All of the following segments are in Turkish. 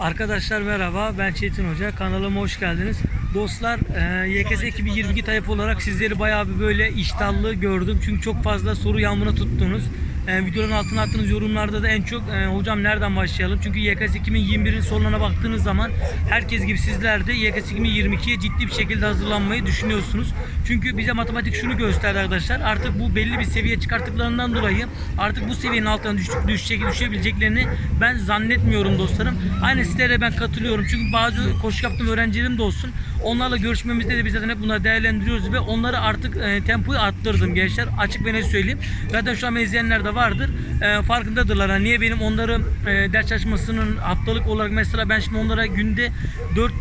Arkadaşlar merhaba ben Çetin Hoca kanalıma hoş geldiniz. Dostlar e, YKS 2022 tayfa olarak sizleri bayağı bir böyle iştahlı gördüm. Çünkü çok fazla soru yağmuruna tuttunuz. E, videonun altına attığınız yorumlarda da en çok e, hocam nereden başlayalım? Çünkü YKS 2021'in sonuna baktığınız zaman herkes gibi sizler de YKS 2022'ye ciddi bir şekilde hazırlanmayı düşünüyorsunuz. Çünkü bize matematik şunu gösterdi arkadaşlar. Artık bu belli bir seviye çıkarttıklarından dolayı artık bu seviyenin altına düş, düşecek, düşebileceklerini ben zannetmiyorum dostlarım. Aynı sizlere ben katılıyorum. Çünkü bazı koşu yaptığım öğrencilerim de olsun. Onlarla görüşmemizde de biz zaten hep bunları değerlendiriyoruz ve onları artık e, tempoyu arttırdım gençler. Açık ve net söyleyeyim. Zaten şu an izleyenler de vardır. E, farkındadırlar. Hani niye benim onları e, ders çalışmasının haftalık olarak mesela ben şimdi onlara günde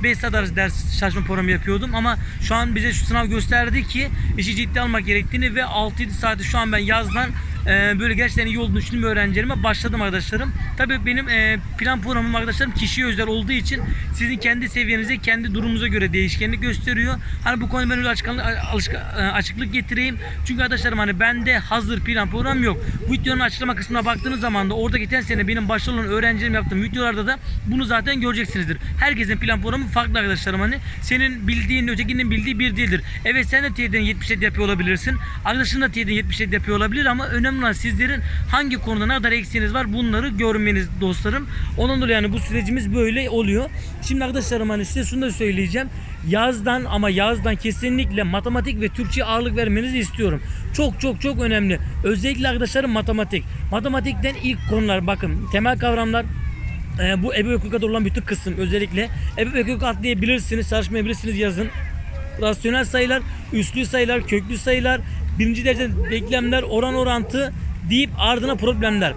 4-5 saat arası ders çalışma programı yapıyordum ama şu an bize şu sınav gösterdi ki işi ciddi almak gerektiğini ve 6-7 saati şu an ben yazdan e, böyle gerçekten iyi olduğunu düşündüğüm öğrencilerime başladım arkadaşlarım. Tabii benim e, plan programım arkadaşlarım kişiye özel olduğu için sizin kendi seviyenize, kendi durumunuza göre değişkenlik gösteriyor. Hani bu konuda ben öyle açıklık, açıklık getireyim. Çünkü arkadaşlarım hani bende hazır plan program yok. Bu videonun açıklama kısmına baktığınız zaman da orada geçen sene benim başta olan öğrencilerim yaptığım videolarda da bunu zaten göreceksinizdir. Herkesin plan programı farklı arkadaşlarım hani. Senin bildiğin ötekinin bildiği bir değildir. Evet sen de TYT'den 77 yapıyor olabilirsin. Arkadaşın da TYT'den 77 yapıyor olabilir ama önemli olan sizlerin hangi konuda ne kadar eksiğiniz var bunları görmeniz dostlarım. Ondan dolayı yani bu sürecimiz böyle oluyor. Şimdi arkadaşlarım hani size şunu da söyleyeceğim. Yazdan ama yazdan kesinlikle matematik ve Türkçe ağırlık vermenizi istiyorum. Çok çok çok önemli. Özellikle arkadaşlarım matematik. Matematikten ilk konular bakın temel kavramlar e, bu ebe ve kuka olan bütün kısım özellikle ebe ve kuka atlayabilirsiniz, çalışmayabilirsiniz yazın. Rasyonel sayılar, üslü sayılar, köklü sayılar, birinci derece denklemler, oran orantı deyip ardına problemler.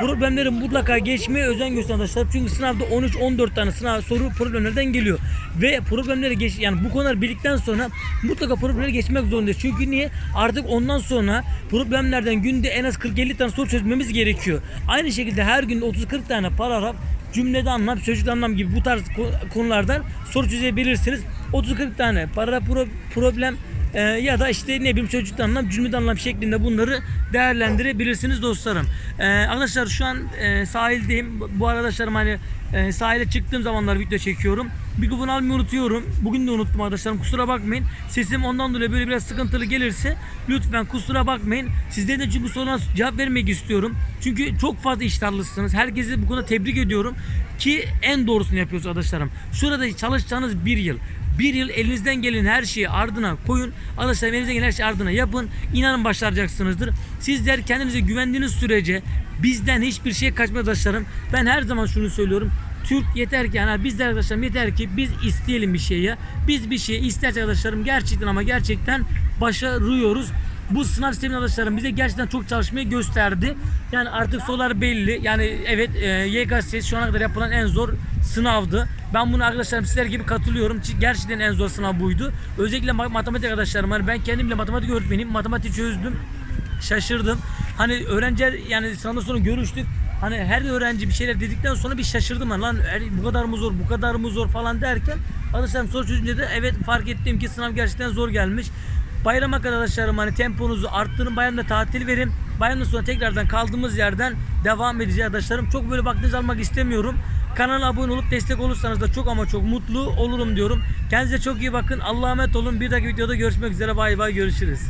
Problemlerin mutlaka geçmeye özen gösterin arkadaşlar. Çünkü sınavda 13-14 tane sınav soru problemlerden geliyor. Ve problemleri geç yani bu konular bildikten sonra mutlaka problemleri geçmek zorundayız. Çünkü niye? Artık ondan sonra problemlerden günde en az 40-50 tane soru çözmemiz gerekiyor. Aynı şekilde her gün 30-40 tane paragraf cümlede anlam, sözcükte anlam gibi bu tarz ko- konulardan soru çözebilirsiniz. 30-40 tane pro- problem ee, ya da işte ne bileyim sözcükte anlam, cümlede anlam şeklinde bunları değerlendirebilirsiniz dostlarım. Ee, arkadaşlar şu an e, sahildeyim. Bu- arkadaşlarım hani e, sahile çıktığım zamanlar video çekiyorum. Mikrofon almayı unutuyorum. Bugün de unuttum arkadaşlarım. Kusura bakmayın. Sesim ondan dolayı böyle biraz sıkıntılı gelirse lütfen kusura bakmayın. Sizden de çünkü sorulan cevap vermek istiyorum. Çünkü çok fazla iştahlısınız. Herkesi bu konuda tebrik ediyorum. Ki en doğrusunu yapıyorsunuz arkadaşlarım. Şurada çalışacağınız bir yıl. Bir yıl elinizden gelen her şeyi ardına koyun. Arkadaşlar elinizden gelen her şeyi ardına yapın. İnanın başaracaksınızdır. Sizler kendinize güvendiğiniz sürece bizden hiçbir şey kaçmaz arkadaşlarım. Ben her zaman şunu söylüyorum. Türk yeter ki yani biz de arkadaşlarım yeter ki biz isteyelim bir şeyi. Biz bir şey isterse arkadaşlarım gerçekten ama gerçekten başarıyoruz. Bu sınav sistemi arkadaşlarım bize gerçekten çok çalışmayı gösterdi. Yani artık sorular belli. Yani evet e, YKS şu ana kadar yapılan en zor sınavdı. Ben bunu arkadaşlarım sizler gibi katılıyorum. Gerçekten en zor sınav buydu. Özellikle ma- matematik arkadaşlarım. Hani ben kendimle matematik öğretmeniyim. Matematik çözdüm. Şaşırdım. Hani öğrenciler yani sınavdan sonra görüştük. Hani her öğrenci bir şeyler dedikten sonra bir şaşırdım ben. Lan bu kadar mı zor, bu kadar mı zor falan derken arkadaşlarım soru çözünce de evet fark ettim ki sınav gerçekten zor gelmiş. Bayrama arkadaşlarım hani temponuzu arttırın. Bayramda tatil verin. Bayramdan sonra tekrardan kaldığımız yerden devam edeceğiz arkadaşlarım. Çok böyle vaktinizi almak istemiyorum. Kanala abone olup destek olursanız da çok ama çok mutlu olurum diyorum. Kendinize çok iyi bakın. Allah'a emanet olun. Bir dahaki videoda görüşmek üzere. Bay bay görüşürüz.